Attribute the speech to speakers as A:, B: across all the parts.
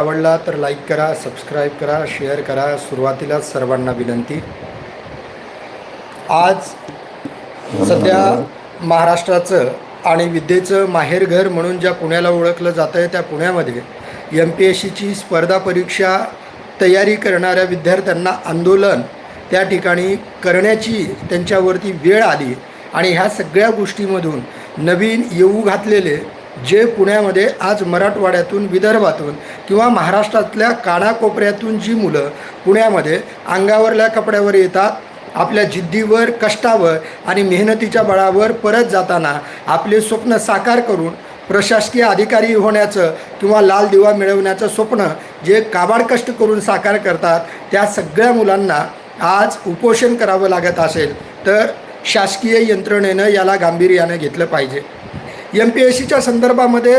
A: आवडला तर लाईक करा सबस्क्राईब करा शेअर करा. सुरुवातीलाच सर्वांना विनंती. आज सध्या महाराष्ट्राचं आणि विद्येचं माहेरघर म्हणून ज्या पुण्याला ओळखलं जातं आहे त्या पुण्यामध्ये एम पी एस सीची स्पर्धा परीक्षा तयारी करणाऱ्या विद्यार्थ्यांना आंदोलन त्या ठिकाणी करण्याची त्यांच्यावरती वेळ आली. आणि ह्या सगळ्या गोष्टीमधून नवीन येऊ घातलेले जे पुण्यामध्ये आज मराठवाड्यातून विदर्भातून किंवा महाराष्ट्रातल्या कानाकोपऱ्यातून जी मुलं पुण्यामध्ये अंगावरल्या कपड्यावर येतात आपल्या जिद्दीवर कष्टावर आणि मेहनतीच्या बळावर परत जाताना आपले स्वप्न साकार करून प्रशासकीय अधिकारी होण्याचं किंवा लाल दिवा मिळवण्याचं स्वप्न जे काबाड कष्ट करून साकार करतात त्या सगळ्या मुलांना आज उपोषण करावं लागत असेल तर शासकीय यंत्रणेनं याला गांभीर्यानं घेतलं पाहिजे. एम पी एस सीच्या संदर्भामध्ये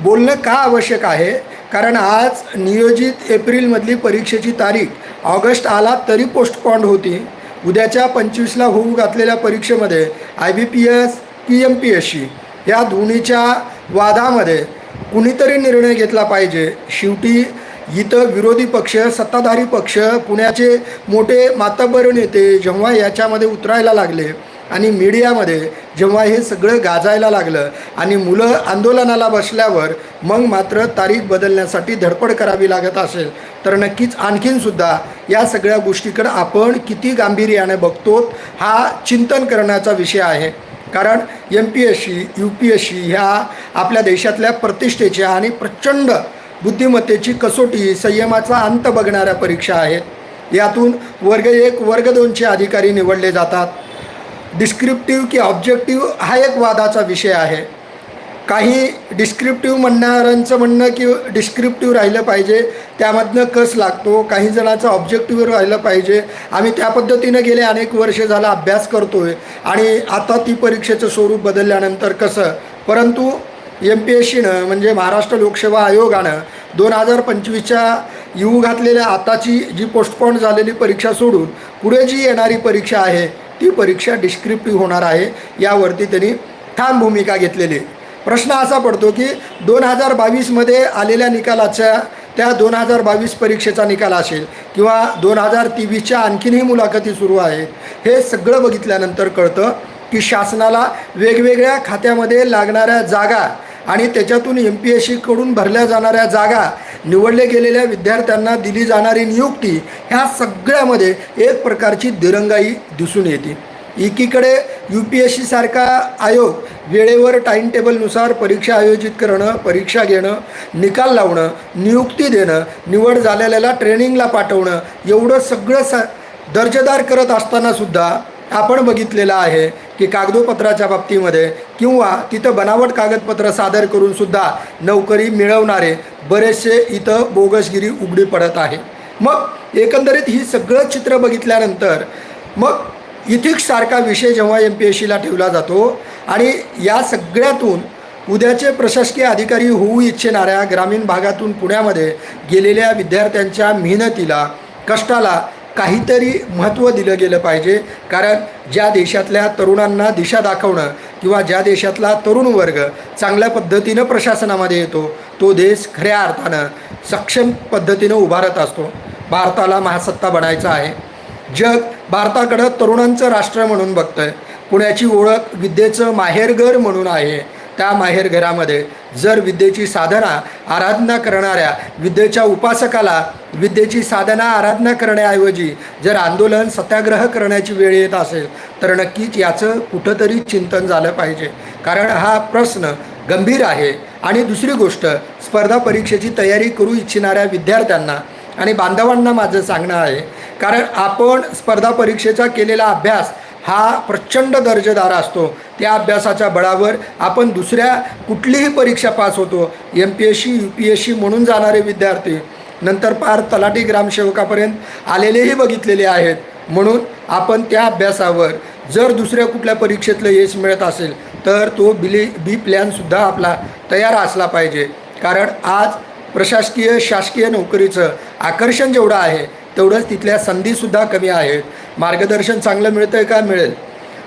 A: बोलणं का आवश्यक आहे? कारण आज नियोजित एप्रिलमधली परीक्षेची तारीख ऑगस्ट आला तरी पोस्टपॉन्ड होती. उद्याच्या पंचवीसला होऊ घातलेल्या परीक्षेमध्ये आय बी पी एस की एम पी एस सी या दोन्हीच्या वादामध्ये कुणीतरी निर्णय घेतला पाहिजे. शेवटी इथं विरोधी पक्ष सत्ताधारी पक्ष पुण्याचे मोठे मातबर नेते जेव्हा याच्यामध्ये उतरायला लागले आणि मीडियामध्ये जेव्हा हे सगळं गाजायला लागलं आणि मुलं आंदोलनाला बसल्यावर मग मात्र तारीख बदलण्यासाठी धडपड करावी लागत असेल तर नक्कीच आणखीनसुद्धा या सगळ्या गोष्टीकडं आपण किती गांभीर्याने बघतो हा चिंतन करण्याचा विषय आहे. कारण M P S C U P S C ह्या आपल्या देशातल्या प्रतिष्ठेच्या आणि प्रचंड बुद्धिमत्तेची कसोटी संयमाचा अंत बघणाऱ्या परीक्षा आहेत. यातून वर्ग एक वर्ग दोनचे अधिकारी निवडले जातात. डिस्क्रिप्टिव्ह की ऑब्जेक्टिव्ह हा एक वादाचा विषय आहे. काही डिस्क्रिप्टिव्ह म्हणणाऱ्यांचं म्हणणं की डिस्क्रिप्टिव्ह राहिलं पाहिजे त्यामधनं कस लागतो काही जणांचं ऑब्जेक्टिव्ह राहिलं पाहिजे. आम्ही त्या पद्धतीनं गेले अनेक वर्षे झाला अभ्यास करतो आहे आणि आता ती परीक्षेचं स्वरूप बदलल्यानंतर कसं परंतु एम पी एस सीनं म्हणजे महाराष्ट्र लोकसेवा आयोगानं दोन हजार पंचवीसच्या येऊ घातलेल्या आताची जी पोस्टपॉन झालेली परीक्षा सोडून पुढे जी येणारी परीक्षा आहे ती परीक्षा डिस्क्रिप्टिव्ह होणार आहे. यावरती त्यांनी ठाम भूमिका घेतलेली प्रश्न असा पडतो की दोन हजार बावीसमध्ये आलेल्या निकालाच्या त्या दोन हजार बावीस परीक्षेचा निकाल असेल किंवा दोन हजार तेवीसच्या आणखीनही मुलाखती सुरू आहेत हे सगळं बघितल्यानंतर कळतं की शासनाला वेगवेगळ्या खात्यामध्ये लागणाऱ्या जागा आणि त्याच्यातून एम पी एस सीकडून भरल्या जाणाऱ्या जागा निवडले गेलेल्या विद्यार्थ्यांना दिली जाणारी नियुक्ती ह्या सगळ्यामध्ये एक प्रकारची दिरंगाई दिसून येते. एकीकडे यू पी एस सीसारखा आयोग वेळेवर टाईम टेबलनुसार परीक्षा आयोजित करणं परीक्षा घेणं निकाल लावणं नियुक्ती देणं निवड झालेल्याला ट्रेनिंगला पाठवणं एवढं सगळं स दर्जेदार करत असतानासुद्धा आपण बघितलेलं आहे की कागदोपत्राच्या बाबतीमध्ये किंवा तिथं बनावट कागदपत्र सादर करून सुद्धा नोकरी मिळवणारे बरेचसे इथं बोगसगिरी उघडी पडत आहे. मग एकंदरीत ही सगळं चित्र बघितल्यानंतर मग इथिक्स सारखा विषय जेव्हा एम पी एस सीला ठेवला जातो आणि या सगळ्यातून उद्याचे प्रशासकीय अधिकारी होऊ इच्छिणाऱ्या ग्रामीण भागातून पुण्यामध्ये गेलेल्या विद्यार्थ्यांच्या मेहनतीला कष्टाला काहीतरी महत्त्व दिलं गेलं पाहिजे. कारण ज्या देशातल्या तरुणांना दिशा दाखवणं किंवा ज्या देशातला तरुण वर्ग चांगल्या पद्धतीनं प्रशासनामध्ये येतो तो देश खऱ्या अर्थानं सक्षम पद्धतीनं उभारत असतो. भारताला महासत्ता बनायचा आहे. जग भारताकडं तरुणांचं राष्ट्र म्हणून बघतं आहे पुण्याची ओळख विद्येचं माहेरघर म्हणून आहे. त्या माहेरघरामध्ये जर विद्येची साधना आराधना करणाऱ्या विद्येच्या उपासकाला विद्येची साधना आराधना करण्याऐवजी जर आंदोलन सत्याग्रह करण्याची वेळ येत असेल तर नक्कीच याचं कुठंतरी चिंतन झालं पाहिजे. कारण हा प्रश्न गंभीर आहे. आणि दुसरी गोष्ट स्पर्धा परीक्षेची तयारी करू इच्छिणाऱ्या विद्यार्थ्यांना आणि बांधवांना माझं सांगणं आहे. कारण आपण स्पर्धा परीक्षेचा केलेला अभ्यास हा प्रचंड दर्जेदार असतो. त्या अभ्यासाच्या बळावर आपण दुसऱ्या कुठलीही परीक्षा पास होतो. M P S C U P S C म्हणून जाणारे विद्यार्थी नंतर पार तलाठी ग्रामसेवकापर्यंत आलेलेही बघितलेले आहेत. म्हणून आपण त्या अभ्यासावर जर दुसऱ्या कुठल्या परीक्षेतलं यश मिळत असेल तर तो बिली बी प्लॅनसुद्धा आपला तयार असला पाहिजे. कारण आज प्रशासकीय शासकीय नोकरीचं आकर्षण जेवढं आहे तेवढंच तिथल्या संधीसुद्धा कमी आहेत. मार्गदर्शन चांगलं मिळतं आहे का? मिळेल.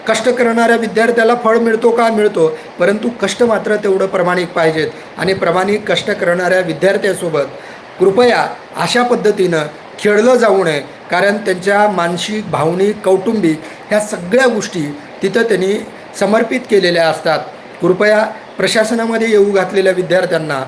A: कष्ट करणाऱ्या विद्यार्थ्याला फळ मिळतो का? मिळतो. परंतु कष्ट मात्र तेवढं प्रामाणिक पाहिजेत. आणि प्रामाणिक कष्ट करणाऱ्या विद्यार्थ्यासोबत कृपया अशा पद्धतीनं खेळलं जाऊ नये. कारण त्यांच्या मानसिक भावनिक कौटुंबिक ह्या सगळ्या गोष्टी तिथं त्यांनी समर्पित केलेल्या असतात. कृपया प्रशासनामध्ये येऊ घातलेल्या विद्यार्थ्यांना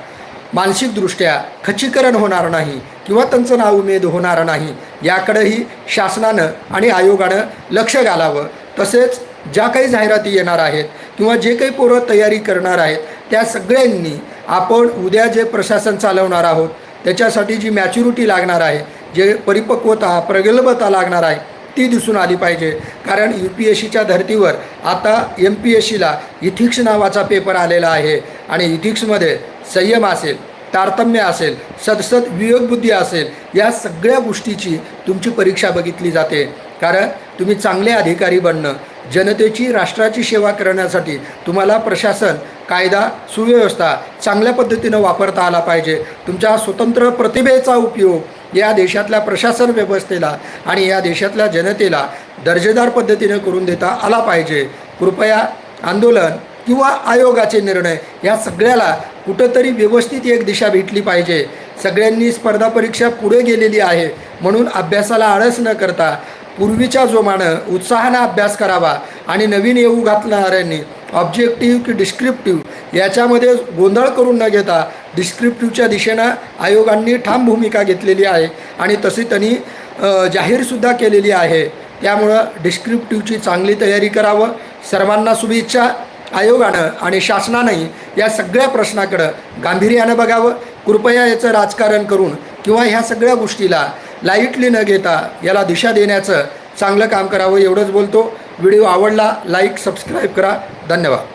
A: मानसिकदृष्ट्या खच्चीकरण होणार नाही किंवा त्यांचं नाव उमेद होणार नाही याकडेही शासनानं आणि आयोगानं लक्ष घालावं. तसेच ज्या काही जाहिराती येणार आहेत किंवा जे काही पोरं तयारी करणार आहेत त्या सगळ्यांनी आपण उद्या जे प्रशासन चालवणार आहोत त्याच्यासाठी जी मॅच्युरिटी लागणार आहे जे परिपक्वता प्रगल्भता लागणार आहे ती दिसून आली पाहिजे. कारण यू पी एस सीच्या धर्तीवर आता एम पी एस सीला इथिक्स नावाचा पेपर आलेला आहे. आणि इथिक्समध्ये संयम असेल तारतम्य असेल सदसद वियोगबुद्धी असेल या सगळ्या गोष्टीची तुमची परीक्षा बघितली जाते. कारण तुम्ही चांगले अधिकारी बनणं जनतेची राष्ट्राची सेवा करण्यासाठी तुम्हाला प्रशासन कायदा सुव्यवस्था चांगल्या पद्धतीनं वापरता आला पाहिजे. तुमच्या स्वतंत्र प्रतिभेचा उपयोग या देशातल्या प्रशासन व्यवस्थेला आणि या देशातल्या जनतेला दर्जेदार पद्धतीनं करून देता आला पाहिजे. कृपया आंदोलन किंवा आयोगाचे निर्णय. या सगळ्याला कुठंतरी व्यवस्थित एक दिशा भेटली पाहिजे. सगळ्यांनी स्पर्धा परीक्षा पुढे गेलेली आहे. म्हणून अभ्यासाला आळस न करता पूर्वीच्या जोमानं उत्साहानं अभ्यास करावा आणि नवीन येऊ घातणाऱ्यांनी ऑब्जेक्टिव्ह की डिस्क्रिप्टिव्ह याच्यामध्ये गोंधळ करून न घेता डिस्क्रिप्टिव्हच्या दिशेनं आयोगांनी ठाम भूमिका घेतलेली आहे आणि तशी त्यांनी जाहीरसुद्धा केलेली आहे. त्यामुळं डिस्क्रिप्टिव्हची चांगली तयारी करावं. सर्वांना शुभेच्छा. आयोगानं आणि शासनानंही या सगळ्या प्रश्नाकडं गांभीर्यानं बघावं. कृपया याचं राजकारण करून किंवा ह्या सगळ्या गोष्टीला लाईटली न घेता याला दिशा देण्याचं चांगलं काम करावं एवढंच बोलतो. व्हिडिओ आवडला लाईक सबस्क्राईब करा. धन्यवाद.